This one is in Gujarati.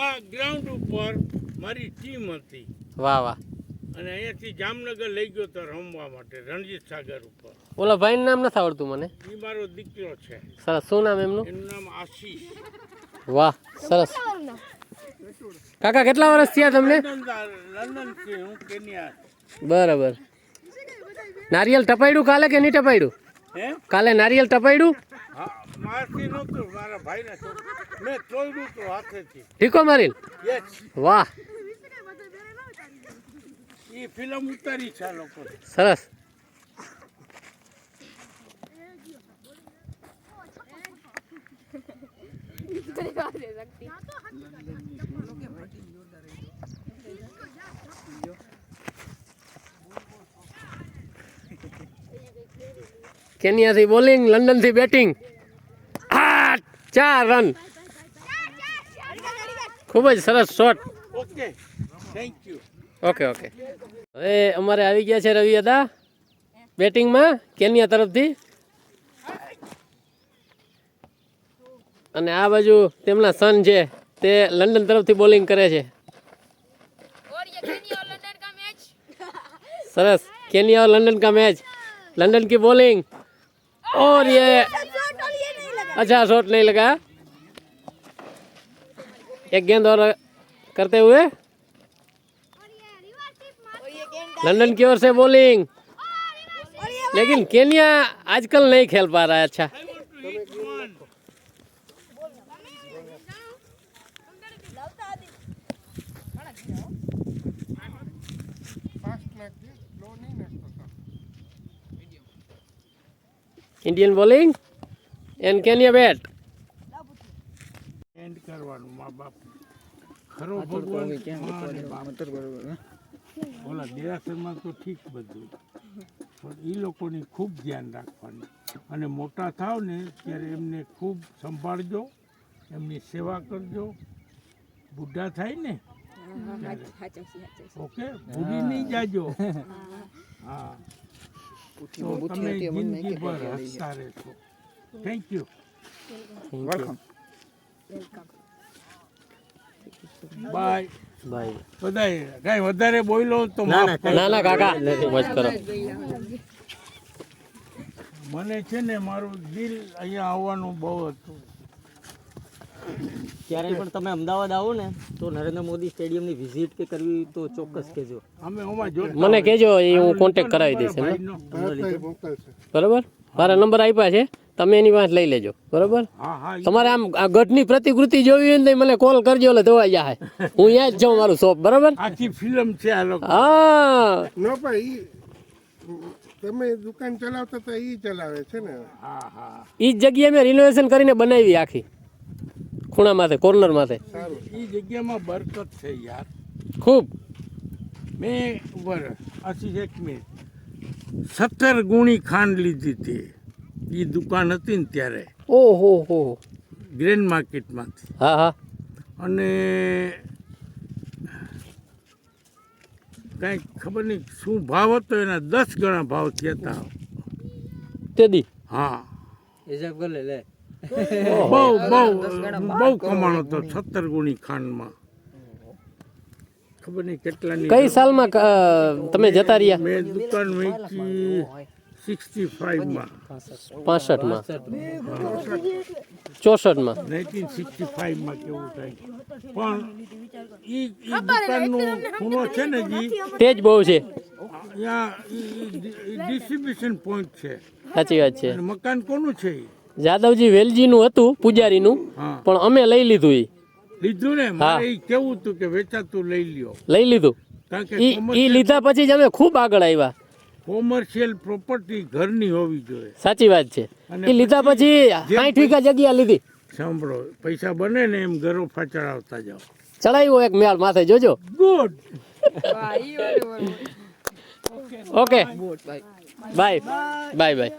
આ ગ્રાઉન્ડ ઉપર મારી ટીમ હતી. વાહ વાહ. અને અહીંયાથી જામનગર લઈ ગયો તો રમવા માટે રણજીત સાગર ઉપર. ઓલા ભાઈનું નામ નથી આવડતું મને? એ મારો દીકરો છે. સરસ. શું નામ એમનું? એનું નામ આશીષ વાહ સરસ. કાકા કેટલા વર્ષ થયા તમને? લંડનથી હું કેન્યા. બરાબર. નારિયેલ ટપાયડું કાલે કે નહીં ટપાયડું? હે? કાલે નારિયેલ ટપાડ્યું હા મારથી નહોતું મારા ભાઈને તો. મેં તોડ્યું તો હાથેથી. ઠીકો મારીલ યસ. વાહ. એ ફિલ્મ ઉતારી છે આ લોકો સરસ. કેનિયાથી બોલિંગ લંડનથી બેટિંગ. આ ચાર રન. ખૂબ જ સરસ shot. Okay. Thank you okay okay. હવે અમારે આવી ગયા છે રવિ અદા બેટિંગમાં કેન્યા તરફથી. અને આ બાજુ તેમના સન છે તે લંડન તરફથી બોલિંગ કરે છે. સરસ. કેન્યા લંડન કા મેચ? લંડન કી બોલિંગ. ઓર યે अच्छा शॉट नहीं लगा। एक गेंद और करते हुए। लंदन की ओर से बॉलिंग लेकिन केनिया आजकल नहीं खेल पा रहा है अच्छा। Indian bowling and can you wait and કરવાનું મા બાપ. ખરો ભગવાન. મંતર બરોબર ઓલા દેરાસરમાં તો ઠીક બધું. પણ એ લોકોની ખૂબ ધ્યાન રાખવાની. અને મોટા થાવ ને ત્યારે એમને ખૂબ સંભાળજો એમની સેવા કરજો. બુઢા થાય ને ઓકે? ભૂલી નહીં જાજો. હા. તો તમે જિંદગીભર હસતા રહેશો. Thank you welcome bye bye બધાય કઈ વધારે બોલો તો ના ના કાકા મજ કરો. મને છે ને મારું દિલ અહીંયા આવવાનું બહુ હતું. ક્યારે પણ તમે અમદાવાદ આવો ને તો નરેન્દ્ર મોદી સ્ટેડિયમની વિઝિટ કે કરવી તો ચોક્કસ કહેજો. મને કહેજો એ હું કોન્ટેક્ટ કરાવી દઈશ બરાબર? મારા નંબર આપ્યા છે? તમે એની વાત લઈ લેજો બરોબર? હા હા તમારે આમ આ ગઢની પ્રતિકૃતિ જોવી હોય ને મને કોલ કરજો એટલે ધોવાઈ જાય હું અહીંયા જ જાઉં મારું શોપ બરાબર? આખી ફિલ્મ છે આ લોકો. હા. નો ભાઈ તમે દુકાન ચલાવતા તો ઈ ચલાવે છે ને. હા હા. એ જ જગ્યાએ મેં રિનોવેશન કરીને બનાવી આખી. ખૂણા માથે કોર્નર માથે. એ જગ્યામાં બરકત છે યાર. ખૂબ. મેં ઉપર આશીષ એક મિનિટ. સત્તર ગુણી ખાંડ લીધી હતી. એ દુકાન હતી ને ત્યારે. ઓહો હો. ગ્રેન માર્કેટમાંથી. હા હા. અને કાંઈ ખબર નહીં શું ભાવ હતો એના દસ ગણા ભાવ થયા હતા તે દી? હા. હિસાબ કરી લે લે. બહુ બહુ બહુ કમાણો હતો સત્તર ગુણી ખાંડમાં. ખબર નહીં કેટલાની કઈ સાલમાં તમે જતા રહ્યા? મેં દુકાન વેચી. સિક્સટી ફાઈવમાં પાસઠમાં. ચોસઠમાં. નાઇન્ટીન સિક્સટી ફાઈવમાં કેવું થાય. પણ એ એ દુકાનનો ખૂણો છે ને જી? તેજ બહુ છે. ત્યાં ડિસ્ટ્રીબ્યુશન પોઈન્ટ છે. સાચી વાત છે. મકાન કોનું છે ઈ? જાદવજી વેલજીનું હતું પૂજારીનું પણ અમે લઈ લીધું એ લીધું ને? મારે કેવું હતું કે વેચાતું લઈ લ્યો. લઈ લીધું. કારણ કે ઈ ઈ લીધા પછી જ અમે ખૂબ આગળ આવ્યા. કોમર્શિયલ પ્રોપર્ટી ઘરની હોવી જોઈએ. સાચી વાત છે. એ લીધા પછી સાઠ વીઘા જગ્યા લીધી. સાંભળો પૈસા બને ને એમ ગરોફા ચડાવતા જાઓ. ચડાવ્યો એક મેળ માથે જોજો. Good okay bye bye bye